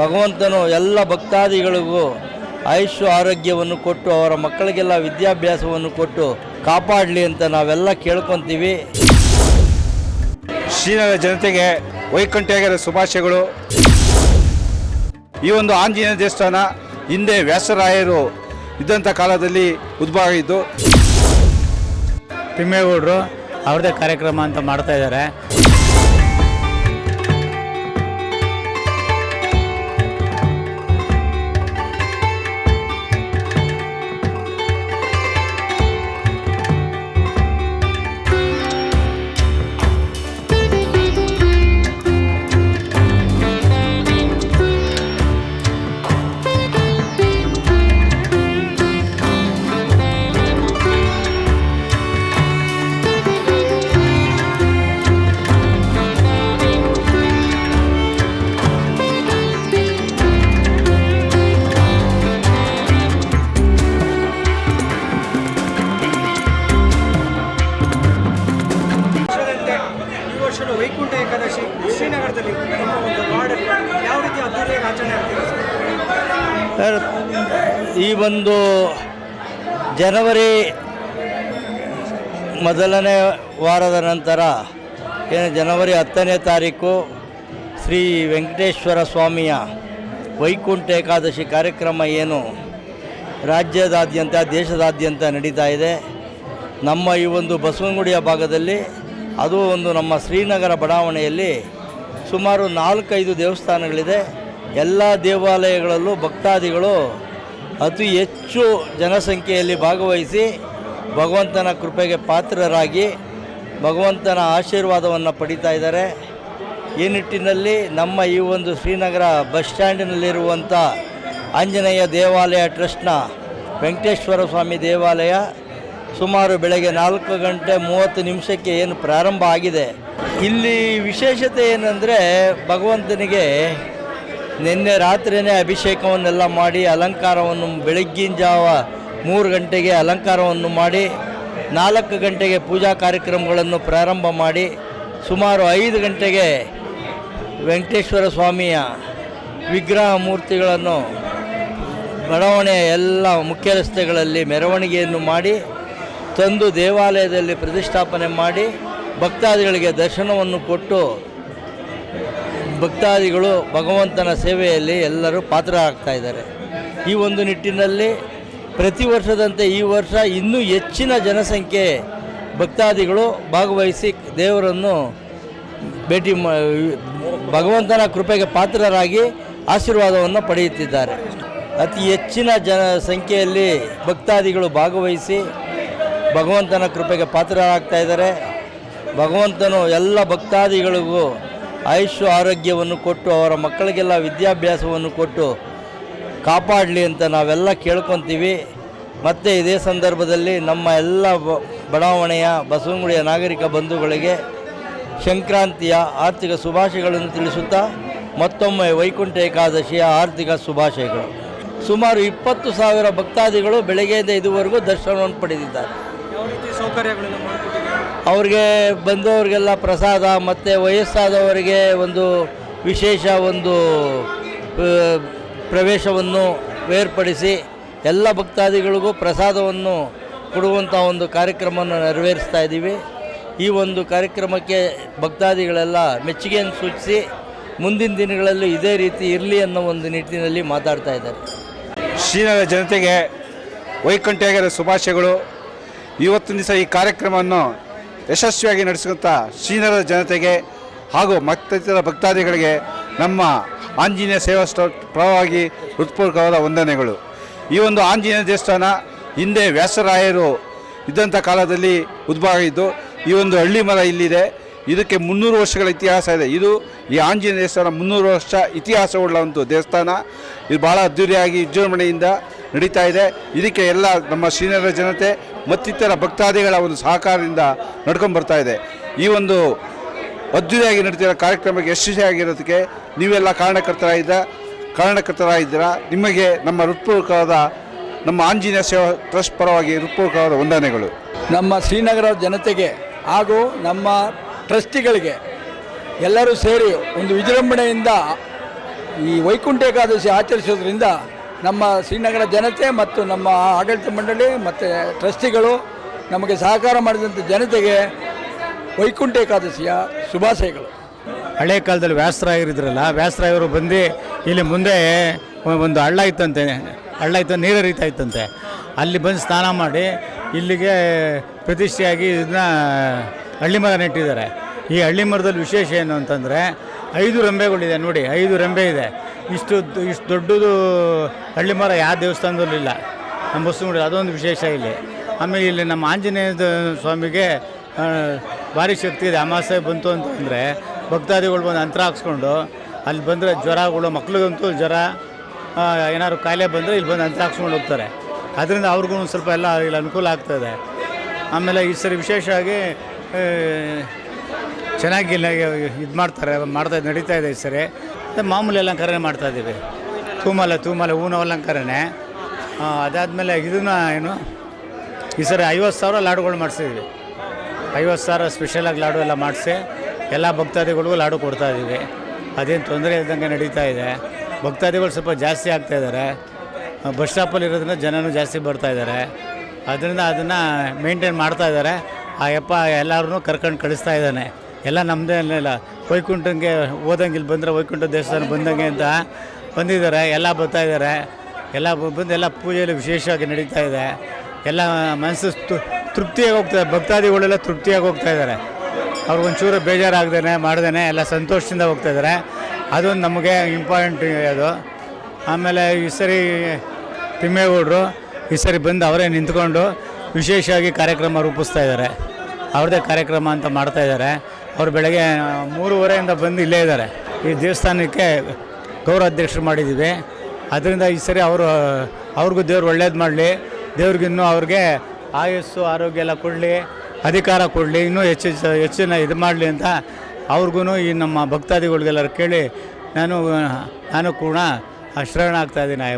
ಭಗವಂತನು ಎಲ್ಲ ಭಕ್ತಾದಿಗಳಿಗೂ ಆಯುಷ್ಯ ಆರೋಗ್ಯವನ್ನು ಕೊಟ್ಟು ಅವರ ಮಕ್ಕಳಿಗೆಲ್ಲ ವಿದ್ಯಾಭ್ಯಾಸವನ್ನು ಕೊಟ್ಟು ಕಾಪಾಡಲಿ ಅಂತ ನಾವೆಲ್ಲ ಕೇಳ್ಕೊತೀವಿ. ಶ್ರೀನಗರ ಜನತೆಗೆ ವೈಕುಂಠೇಗರ ಶುಭಾಶಯಗಳು. ಈ ಒಂದು ಆಂಜನೇಯ ದೇವಸ್ಥಾನ ಹಿಂದೆ ವ್ಯಾಸರಾಯರು ಇದ್ದಂಥ ಕಾಲದಲ್ಲಿ ಉದ್ಭವ ಆಗಿದ್ದು ತಿಮ್ಮೇಗೌಡರು ಅವ್ರದ್ದೇ ಕಾರ್ಯಕ್ರಮ ಅಂತ ಮಾಡ್ತಾ ಇದ್ದಾರೆ. ಈ ವೈಕುಂಠ ಏಕಾದಶಿ ಶ್ರೀನಗರದಲ್ಲಿ ನಮ್ಮ ಒಂದು ವಾರ್ಡ್ ಯಾವ ರೀತಿ ಅದ್ದೂರಿಯಾಗಿ ಆಚರಣೆ? ಸರ್, ಈ ಒಂದು ಜನವರಿ ಮೊದಲನೇ ವಾರದ ನಂತರ ಏನು ಜನವರಿ ಹತ್ತನೇ ತಾರೀಕು ಶ್ರೀ ವೆಂಕಟೇಶ್ವರ ಸ್ವಾಮಿಯ ವೈಕುಂಠ ಏಕಾದಶಿ ಕಾರ್ಯಕ್ರಮ ಏನು ರಾಜ್ಯದಾದ್ಯಂತ ದೇಶದಾದ್ಯಂತ ನಡೀತಾ ಇದೆ ನಮ್ಮ ಈ ಒಂದು ಬಸವನಗುಡಿಯ ಭಾಗದಲ್ಲಿ ಅದು ಒಂದು ನಮ್ಮ ಶ್ರೀನಗರ ಬಡಾವಣೆಯಲ್ಲಿ ಸುಮಾರು ನಾಲ್ಕೈದು ದೇವಸ್ಥಾನಗಳಿದೆ. ಎಲ್ಲ ದೇವಾಲಯಗಳಲ್ಲೂ ಭಕ್ತಾದಿಗಳು ಅತಿ ಹೆಚ್ಚು ಜನಸಂಖ್ಯೆಯಲ್ಲಿ ಭಾಗವಹಿಸಿ ಭಗವಂತನ ಕೃಪೆಗೆ ಪಾತ್ರರಾಗಿ ಭಗವಂತನ ಆಶೀರ್ವಾದವನ್ನು ಪಡಿತಾ ಇದ್ದಾರೆ. ಈ ನಿಟ್ಟಿನಲ್ಲಿ ನಮ್ಮ ಈ ಒಂದು ಶ್ರೀನಗರ ಬಸ್ ಸ್ಟ್ಯಾಂಡಿನಲ್ಲಿರುವಂಥ ಆಂಜನೇಯ ದೇವಾಲಯ ಟ್ರಸ್ಟ್ನ ವೆಂಕಟೇಶ್ವರ ಸ್ವಾಮಿ ದೇವಾಲಯ ಸುಮಾರು ಬೆಳಗ್ಗೆ ನಾಲ್ಕು ಗಂಟೆ ಮೂವತ್ತು ನಿಮಿಷಕ್ಕೆ ಏನು ಪ್ರಾರಂಭ ಆಗಿದೆ. ಇಲ್ಲಿ ವಿಶೇಷತೆ ಏನಂದರೆ ಭಗವಂತನಿಗೆ ನಿನ್ನೆ ರಾತ್ರಿಯೇ ಅಭಿಷೇಕವನ್ನೆಲ್ಲ ಮಾಡಿ, ಅಲಂಕಾರವನ್ನು ಬೆಳಗ್ಗಿನ ಜಾವ ಮೂರು ಗಂಟೆಗೆ ಅಲಂಕಾರವನ್ನು ಮಾಡಿ, ನಾಲ್ಕು ಗಂಟೆಗೆ ಪೂಜಾ ಕಾರ್ಯಕ್ರಮಗಳನ್ನು ಪ್ರಾರಂಭ ಮಾಡಿ, ಸುಮಾರು ಐದು ಗಂಟೆಗೆ ವೆಂಕಟೇಶ್ವರ ಸ್ವಾಮಿಯ ವಿಗ್ರಹ ಮೂರ್ತಿಗಳನ್ನು ಬಡಾವಣೆಯ ಎಲ್ಲ ಮುಖ್ಯ ರಸ್ತೆಗಳಲ್ಲಿ ಮೆರವಣಿಗೆಯನ್ನು ಮಾಡಿ ತಂದು ದೇವಾಲಯದಲ್ಲಿ ಪ್ರತಿಷ್ಠಾಪನೆ ಮಾಡಿ ಭಕ್ತಾದಿಗಳಿಗೆ ದರ್ಶನವನ್ನು ಕೊಟ್ಟು ಭಕ್ತಾದಿಗಳು ಭಗವಂತನ ಸೇವೆಯಲ್ಲಿ ಎಲ್ಲರೂ ಪಾತ್ರರಾಗ್ತಾ ಇದ್ದಾರೆ. ಈ ಒಂದು ನಿಟ್ಟಿನಲ್ಲಿ ಪ್ರತಿ ವರ್ಷದಂತೆ ಈ ವರ್ಷ ಇನ್ನೂ ಹೆಚ್ಚಿನ ಜನಸಂಖ್ಯೆ ಭಕ್ತಾದಿಗಳು ಭಾಗವಹಿಸಿ ದೇವರನ್ನು ಭೇಟಿ ಭಗವಂತನ ಕೃಪೆಗೆ ಪಾತ್ರರಾಗಿ ಆಶೀರ್ವಾದವನ್ನು ಪಡೆಯುತ್ತಿದ್ದಾರೆ. ಅತಿ ಹೆಚ್ಚಿನ ಜನ ಸಂಖ್ಯೆಯಲ್ಲಿ ಭಕ್ತಾದಿಗಳು ಭಾಗವಹಿಸಿ ಭಗವಂತನ ಕೃಪೆಗೆ ಪಾತ್ರರಾಗ್ತಾ ಇದ್ದಾರೆ. ಭಗವಂತನು ಎಲ್ಲ ಭಕ್ತಾದಿಗಳಿಗೂ ಆಯುಷ್ಯ ಆರೋಗ್ಯವನ್ನು ಕೊಟ್ಟು, ಅವರ ಮಕ್ಕಳಿಗೆಲ್ಲ ವಿದ್ಯಾಭ್ಯಾಸವನ್ನು ಕೊಟ್ಟು ಕಾಪಾಡಲಿ ಅಂತ ನಾವೆಲ್ಲ ಕೇಳ್ಕೊತೀವಿ. ಮತ್ತು ಇದೇ ಸಂದರ್ಭದಲ್ಲಿ ನಮ್ಮ ಎಲ್ಲ ಬಡಾವಣೆಯ, ಬಸವನಗುಡಿಯ ನಾಗರಿಕ ಬಂಧುಗಳಿಗೆ ಸಂಕ್ರಾಂತಿಯ ಆರ್ಥಿಕ ಶುಭಾಶಯಗಳನ್ನು ತಿಳಿಸುತ್ತಾ, ಮತ್ತೊಮ್ಮೆ ವೈಕುಂಠ ಏಕಾದಶಿಯ ಆರ್ಥಿಕ ಶುಭಾಶಯಗಳು. ಸುಮಾರು ಇಪ್ಪತ್ತು ಸಾವಿರ ಭಕ್ತಾದಿಗಳು ಬೆಳಗ್ಗೆಯಿಂದ ಇದುವರೆಗೂ ದರ್ಶನವನ್ನು ಪಡೆದಿದ್ದಾರೆ. ಸೌಕರ್ಯಗಳನ್ನು ಮಾಡಿಕೊಟ್ಟಿದ್ದಾರೆ? ಅವ್ರಿಗೆ ಬಂದವರಿಗೆಲ್ಲ ಪ್ರಸಾದ ಮತ್ತು ವಯಸ್ಸಾದವರಿಗೆ ಒಂದು ವಿಶೇಷ ಒಂದು ಪ್ರವೇಶವನ್ನು ಏರ್ಪಡಿಸಿ ಎಲ್ಲ ಭಕ್ತಾದಿಗಳಿಗೂ ಪ್ರಸಾದವನ್ನು ಕೊಡುವಂಥ ಒಂದು ಕಾರ್ಯಕ್ರಮವನ್ನು ನೆರವೇರಿಸ್ತಾ ಇದ್ದೀವಿ. ಈ ಒಂದು ಕಾರ್ಯಕ್ರಮಕ್ಕೆ ಭಕ್ತಾದಿಗಳೆಲ್ಲ ಮೆಚ್ಚುಗೆಯನ್ನು ಸೂಚಿಸಿ ಮುಂದಿನ ದಿನಗಳಲ್ಲಿ ಇದೇ ರೀತಿ ಇರಲಿ ಅನ್ನೋ ಒಂದು ನಿಟ್ಟಿನಲ್ಲಿ ಮಾತಾಡ್ತಾ ಇದ್ದಾರೆ. ಶ್ರೀನಗರ ಜನತೆಗೆ ವೈಕುಂಠೇಗರ ಶುಭಾಶಯಗಳು. ಇವತ್ತಿನ ದಿವಸ ಈ ಕಾರ್ಯಕ್ರಮವನ್ನು ಯಶಸ್ವಿಯಾಗಿ ನಡೆಸುವಂಥ ಶ್ರೀನಗರ ಜನತೆಗೆ ಹಾಗೂ ಮತ್ತಿತರ ಭಕ್ತಾದಿಗಳಿಗೆ ನಮ್ಮ ಆಂಜನೇಯ ಸೇವಾ ಪರವಾಗಿ ಹೃತ್ಪೂರ್ವಕವಾದ ವಂದನೆಗಳು. ಈ ಒಂದು ಆಂಜನೇಯ ದೇವಸ್ಥಾನ ಹಿಂದೆ ವ್ಯಾಸರಾಯರು ಇದ್ದಂಥ ಕಾಲದಲ್ಲಿ ಉದ್ಭವ ಇದ್ದು ಈ ಒಂದು ಹಳ್ಳಿ ಮರ ಇಲ್ಲಿದೆ. ಇದಕ್ಕೆ ಮುನ್ನೂರು ವರ್ಷಗಳ ಇತಿಹಾಸ ಇದೆ. ಇದು ಈ ಆಂಜನೇಯ ದೇವಸ್ಥಾನ ಮುನ್ನೂರು ವರ್ಷ ಇತಿಹಾಸವುಳ್ಳ ಒಂದು ದೇವಸ್ಥಾನ. ಇದು ಭಾಳ ಅದ್ದೂರಿಯಾಗಿ ವಿಜೃಂಭಣೆಯಿಂದ ನಡೀತಾ ಇದೆ. ಇದಕ್ಕೆ ಎಲ್ಲ ನಮ್ಮ ಶ್ರೀನಗರ ಜನತೆ, ಮತ್ತಿತರ ಭಕ್ತಾದಿಗಳ ಒಂದು ಸಹಕಾರದಿಂದ ನಡ್ಕೊಂಡು ಬರ್ತಾ ಇದೆ. ಈ ಒಂದು ಅದ್ದೂರಿಯಾಗಿ ನಡೀತಿರೋ ಕಾರ್ಯಕ್ರಮಕ್ಕೆ ಯಶಸ್ವಿಯಾಗಿರೋದಕ್ಕೆ ನೀವೆಲ್ಲ ಕಾರಣಕರ್ತರಾಗಿದ್ದ, ಕಾರಣಕರ್ತರಾಗಿದ್ದೀರಾ? ನಿಮಗೆ ನಮ್ಮ ಹೃತ್ಪೂರ್ವಕವಾದ, ನಮ್ಮ ಆಂಜನೇಯ ಸೇವಾ ಟ್ರಸ್ಟ್ ಪರವಾಗಿ ಹೃತ್ಪೂರ್ವಕವಾದ ವಂದನೆಗಳು. ನಮ್ಮ ಶ್ರೀನಗರ ಜನತೆಗೆ ಹಾಗೂ ನಮ್ಮ ಟ್ರಸ್ಟಿಗಳಿಗೆ ಎಲ್ಲರೂ ಸೇರಿ ಒಂದು ವಿಜೃಂಭಣೆಯಿಂದ ಈ ವೈಕುಂಠ ಏಕಾದಶಿ ಆಚರಿಸೋದ್ರಿಂದ ನಮ್ಮ ಶ್ರೀನಗರ ಜನತೆ ಮತ್ತು ನಮ್ಮ ಆಡಳಿತ ಮಂಡಳಿ ಮತ್ತು ಟ್ರಸ್ಟಿಗಳು ನಮಗೆ ಸಹಕಾರ ಮಾಡಿದಂಥ ಜನತೆಗೆ ವೈಕುಂಠ ಏಕಾದಶಿಯ ಶುಭಾಶಯಗಳು. ಹಳೆ ಕಾಲದಲ್ಲಿ ವ್ಯಾಸರಾಯರಿದ್ರಲ್ಲ, ವ್ಯಾಸರಾಯರು ಬಂದು ಇಲ್ಲಿ ಮುಂದೆ ಒಂದು ಹಳ್ಳ ಇತ್ತಂತೆ, ಹಳ್ಳ ಇತ್ತು ನೀರು ಹರಿತಾ ಇತ್ತಂತೆ. ಅಲ್ಲಿ ಬಂದು ಸ್ನಾನ ಮಾಡಿ ಇಲ್ಲಿಗೆ ಪ್ರತಿಷ್ಠೆಯಾಗಿ ಇದನ್ನ ಹಳ್ಳಿ ಮರ ನೆಟ್ಟಿದ್ದಾರೆ ಈ ಹಳ್ಳಿ ಮರದಲ್ಲಿ ವಿಶೇಷ ಏನು ಅಂತಂದರೆ ಐದು ರೆಂಬೆಗಳಿದೆ ನೋಡಿ, ಐದು ರೆಂಬೆ ಇದೆ. ಇಷ್ಟು ಇಷ್ಟು ದೊಡ್ಡದು ಹಳ್ಳಿ ಮರ ಯಾವ ದೇವಸ್ಥಾನದಲ್ಲೂ ಇಲ್ಲ. ನಮ್ಮ ಬಸ್ಸು ಅದೊಂದು ವಿಶೇಷ ಇಲ್ಲಿ. ಆಮೇಲೆ ಇಲ್ಲಿ ನಮ್ಮ ಆಂಜನೇಯ ಸ್ವಾಮಿಗೆ ಭಾರಿ ಶಕ್ತಿ ಇದೆ. ಅಮಾಸೆ ಬಂತು ಅಂತಂದರೆ ಭಕ್ತಾದಿಗಳು ಬಂದು ಅಂತರ ಹಾಕ್ಸ್ಕೊಂಡು ಅಲ್ಲಿ ಬಂದರೆ ಜ್ವರಗಳು, ಮಕ್ಳಿಗಂತೂ ಜ್ವರ ಏನಾದ್ರು ಕಾಯಿಲೆ ಬಂದರೆ ಇಲ್ಲಿ ಬಂದು ಅಂತರ ಹಾಕ್ಸ್ಕೊಂಡು ಹೋಗ್ತಾರೆ. ಅದರಿಂದ ಅವ್ರಿಗೂ ಒಂದು ಸ್ವಲ್ಪ ಎಲ್ಲ ಇಲ್ಲಿ ಅನುಕೂಲ ಆಗ್ತದೆ ಆಮೇಲೆ ಈ ಸರಿ ವಿಶೇಷವಾಗಿ ಚೆನ್ನಾಗಿ ಇದು ಮಾಡ್ತಾರೆ, ಮಾಡ್ತಾ, ನಡೀತಾ ಇದೆ ಈ ಸರಿ. ಮಾಮೂಲಿ ಅಲಂಕಾರನೇ ಮಾಡ್ತಾ ಇದ್ದೀವಿ. ತೂಮಾಲೆ ತೂಮಾಲೆ, ಹೂವಿನ ಅಲಂಕಾರನೇ. ಅದಾದಮೇಲೆ ಇದನ್ನ ಏನು, ಈ ಸರಿ ಐವತ್ತು ಸಾವಿರ ಲಾಡುಗಳು ಮಾಡಿಸಿದ್ವಿ. ಐವತ್ತು ಸಾವಿರ ಸ್ಪೆಷಲಾಗಿ ಲಾಡು ಎಲ್ಲ ಮಾಡಿಸಿ, ಎಲ್ಲ ಭಕ್ತಾದಿಗಳಿಗೂ ಲಾಡು ಕೊಡ್ತಾ ಇದ್ದೀವಿ. ಅದೇನು ತೊಂದರೆ ಇದ್ದಂಗೆ ನಡೀತಾ ಇದೆ. ಭಕ್ತಾದಿಗಳು ಸ್ವಲ್ಪ ಜಾಸ್ತಿ ಆಗ್ತಾ ಇದ್ದಾರೆ. ಬಸ್ ಸ್ಟಾಪಲ್ಲಿ ಇರೋದ್ರಿಂದ ಜನನೂ ಜಾಸ್ತಿ ಬರ್ತಾ ಇದ್ದಾರೆ. ಅದರಿಂದ ಅದನ್ನು ಮೇಂಟೈನ್ ಮಾಡ್ತಾ ಇದ್ದಾರೆ. ಆ, ಯಪ್ಪ ಎಲ್ಲರೂ ಕರ್ಕೊಂಡು ಕಳಿಸ್ತಾ ಇದ್ದಾನೆ. ಎಲ್ಲ ನಮ್ಮದೇ ಇಲ್ಲ ವೈಕುಂಠಂಗೆ ಹೋದಂಗೆ ಇಲ್ಲಿ ಬಂದರೆ ವೈಕುಂಠ ದೇವಸ್ಥಾನ ಬಂದಂಗೆ ಅಂತ ಬಂದಿದ್ದಾರೆ, ಎಲ್ಲ ಬರ್ತಾ ಇದ್ದಾರೆ. ಎಲ್ಲ ಬಂದು ಎಲ್ಲ ಪೂಜೆಯಲ್ಲಿ ವಿಶೇಷವಾಗಿ ನಡೀತಾ ಇದೆ. ಎಲ್ಲ ಮನಸ್ಸು ತೃಪ್ತಿಯಾಗಿ ಹೋಗ್ತಾರೆ ಭಕ್ತಾದಿಗಳೆಲ್ಲ ತೃಪ್ತಿಯಾಗಿ ಹೋಗ್ತಾ ಇದ್ದಾರೆ. ಅವ್ರಿಗೊಂಚೂರು ಬೇಜಾರಾಗ್ದೇ ಮಾಡ್ದೇ ಎಲ್ಲ ಸಂತೋಷದಿಂದ ಹೋಗ್ತಾ ಇದ್ದಾರೆ. ಅದೊಂದು ನಮಗೆ ಇಂಪಾರ್ಟೆಂಟ್ ಅದು. ಆಮೇಲೆ ಈ ಸರಿ ತಿಮ್ಮೇಗೌಡರು ಈ ಸರಿ ಬಂದು ಅವರೇ ನಿಂತ್ಕೊಂಡು ವಿಶೇಷವಾಗಿ ಕಾರ್ಯಕ್ರಮ ರೂಪಿಸ್ತಾ ಇದ್ದಾರೆ. ಅವ್ರದ್ದೇ ಕಾರ್ಯಕ್ರಮ ಅಂತ ಮಾಡ್ತಾ ಇದ್ದಾರೆ. ಅವ್ರು ಬೆಳಗ್ಗೆ ಮೂರುವರೆಯಿಂದ ಬಂದು ಇಲ್ಲೇ ಇದ್ದಾರೆ. ಈ ದೇವಸ್ಥಾನಕ್ಕೆ ಗೌರವಾಧ್ಯಕ್ಷರು ಮಾಡಿದ್ದೀವಿ. ಅದರಿಂದ ಈ ಸರಿ ಅವರು, ಅವ್ರಿಗೂ ದೇವ್ರು ಒಳ್ಳೇದು ಮಾಡಲಿ. ದೇವ್ರಿಗಿನ್ನೂ ಅವ್ರಿಗೆ ಆಯಸ್ಸು, ಆರೋಗ್ಯ ಎಲ್ಲ ಕೊಡಲಿ, ಅಧಿಕಾರ ಕೊಡಲಿ, ಇನ್ನೂ ಹೆಚ್ಚು, ಹೆಚ್ಚಿನ ಇದು ಮಾಡಲಿ ಅಂತ ಅವ್ರಿಗೂ ಈ ನಮ್ಮ ಭಕ್ತಾದಿಗಳಿಗೆಲ್ಲರೂ ಕೇಳಿ ನಾನು ನಾನು ಕೂಡ ಆಗ್ತಾ ಇದ್ದೀನಿ ಆ